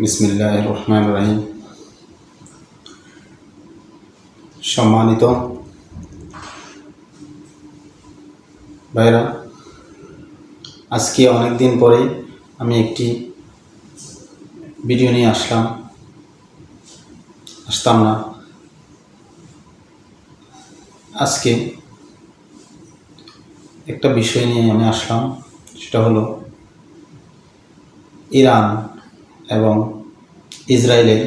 বিসমিল্লাহ রহমান রাহিম সম্মানিত ভাইরা, আজকে অনেক দিন পরে আমি একটি ভিডিও নিয়ে আসলাম। আসতাম না। আজকে একটা বিষয় নিয়ে আমি আসলাম, সেটা হলো ইরান। এবং ইসরায়েলের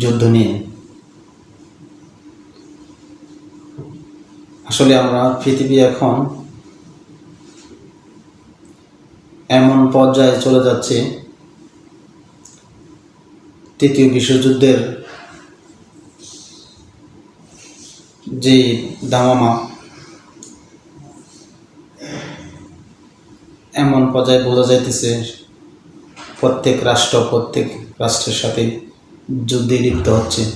যুদ্ধ নিয়ে। আসলে আমরা পৃথিবী এখন এমন পর্যায়ে চলে যাচ্ছে, তৃতীয় বিশ্বযুদ্ধের যে দামামা, এমন পর্যায়ে বোঝা যাইতেছে প্রত্যেক রাষ্ট্র, প্রত্যেক রাষ্ট্রের সাথে যুদ্ধে লিপ্ত হচ্ছে।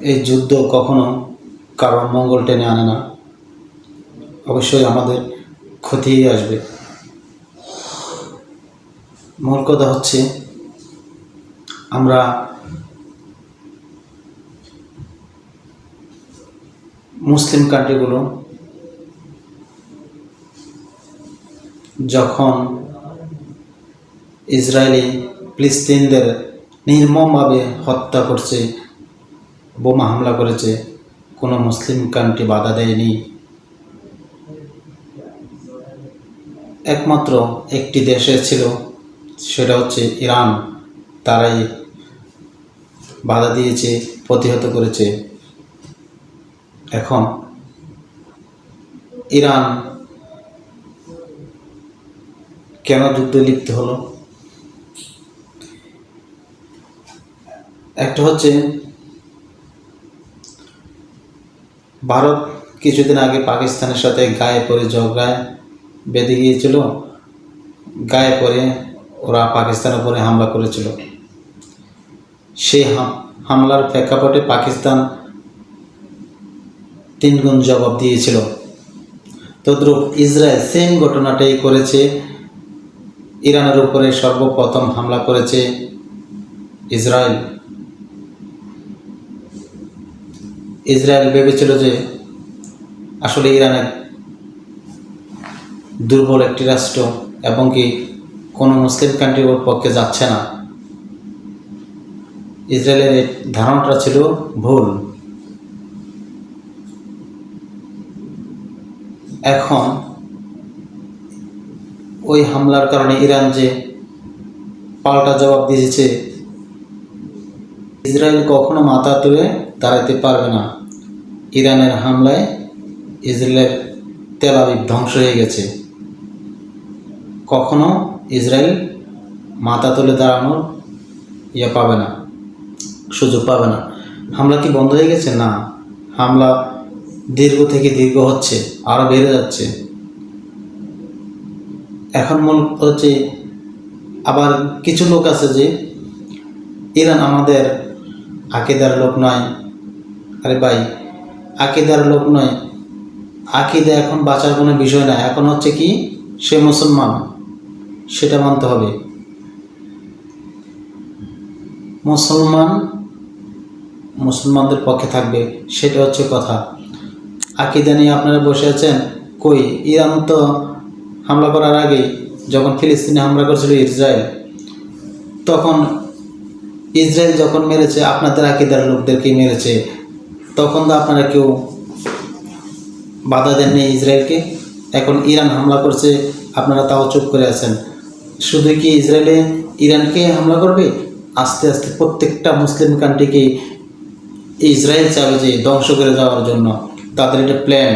এই যুদ্ধ কখনো কারোর মঙ্গল টেনে আনে না। অবশ্যই আমাদের ক্ষতি আসবে। মূল কথা হচ্ছে, আমরা মুসলিম কান্ট্রিগুলো যখন ইসরায়েলি ফিলিস্তিনদের নির্মমভাবে হত্যা করছে, বোমা হামলা করেছে, কোনো মুসলিম কান্ট্রি বাধা দেয়নি। একমাত্র একটি দেশে ছিল, সেটা হচ্ছে ইরান। তারাই বাধা দিয়েছে, প্রতিহত করেছে। এখন ইরান কেন যুদ্ধে লিপ্ত হলো? একটা হচ্ছে, ভারত কিছুদিন আগে পাকিস্তানের সাথে গায়ে পড়ে ঝগড়ায় বেঁধে গিয়েছিল। গায়ে পড়ে ওরা পাকিস্তানের উপরে হামলা করেছিল। হাম- হামলার প্রেক্ষাপটে পাকিস্তান তিনগুণ জবাব দিয়েছিল। তদ্রুপ ইসরায়েল সেম ঘটনাটাই করেছে ইরানের উপরে সর্বপ্রথম হামলা করেছে ইসরায়েল। ইসরায়েল ভেবেছিল যে আসলে ইরানের দুর্বল একটি রাষ্ট্র এবং কি কোনো মুসলিম কান্ট্রি ওর পক্ষে যাচ্ছে না। ইসরায়েলের ধারণাটা ছিল ভুল। এখন ওই হামলার কারণে ইরান যে পাল্টা জবাব দিয়েছে, ইসরায়েল কখনো মাথা তুলে দাঁড়াতে পারবে না। ইরানের হামলায় ইসরায়েলের তেল আবিব ধ্বংস হয়ে গেছে। কখনো ইসরায়েল মাথা তুলে দাঁড়ানোর ইয়ে পাবে না, সুযোগ পাবে না। হামলা কি বন্ধ হয়ে গেছে? না। হামলা দীর্ঘ থেকে দীর্ঘ হচ্ছে আরও বেড়ে যাচ্ছে। এখন মূল হচ্ছে আবার কিছু লোক আছে যে ইরান আমাদের আকিদার লোক নয়। আরে ভাই, আকিদার লোক নয়। আকিদা এখন বাঁচার কোনো বিষয় না। এখন হচ্ছে কি, সে মুসলমান, সেটা মানতে হবে। মুসলমান মুসলমানদের পক্ষে থাকবে, সেটা হচ্ছে কথা। আকিদা নিয়ে আপনারা বসে আছেন, কই? ইরান তো হামলা করার আগে যখন ফিলিস্তিনে হামলা করেছিল ইসরায়েল, তখন ইসরায়েল যখন মেরেছে, আপনাদের আকিদার লোকদেরকে মেরেছে, তখন তো আপনারা কেউ বাধা দেননি ইসরায়েলকে। এখন ইরান হামলা করছে, আপনারা তাও চুপ করে আছেন। শুধু কি ইসরায়েলে ইরানকে হামলা করবে? আস্তে আস্তে প্রত্যেকটা মুসলিম কান্ট্রিকে ইসরায়েল চাবে যে ধ্বংস করে যাওয়ার জন্য। তাদের একটা প্ল্যান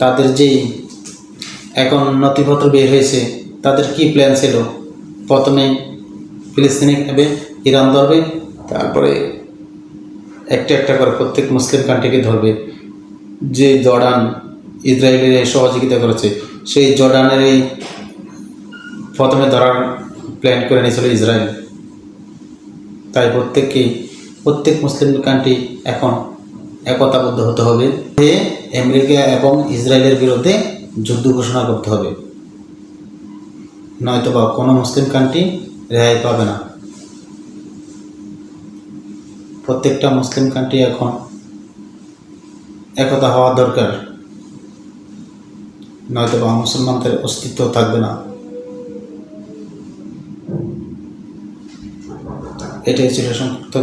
তাদের যেই এখন নথিপত্র বের হয়েছে। তাদের কি প্ল্যান ছিল? প্রথমে ফিলিস্তিনি খাবে ইরান ধরবে, তারপরে একটা একটা করে প্রত্যেক মুসলিম কান্ট্রিকে ধরবে। যে জর্ডান ইসরায়েলের সহযোগিতা করেছে, সেই জর্ডানের এই প্রথমে ধরার প্ল্যান করে নিয়েছিল ইসরায়েল। তাই প্রত্যেককেই প্রত্যেক মুসলিম কান্ট্রি এখন একতাবদ্ধ হতে হবে। আমেরিকা এবং ইসরায়েলের বিরুদ্ধে যুদ্ধ ঘোষণা করতে হবে। নয়তো বা কোনো মুসলিম কান্ট্রি রেহাই পাবে না। প্রত্যেকটা মুসলিম কান্ট্রি এখন একতা হওয়া দরকার। নয়তো বা মুসলমানদের অস্তিত্ব থাকবে না। এটাই ছিল সংক্ষিপ্ত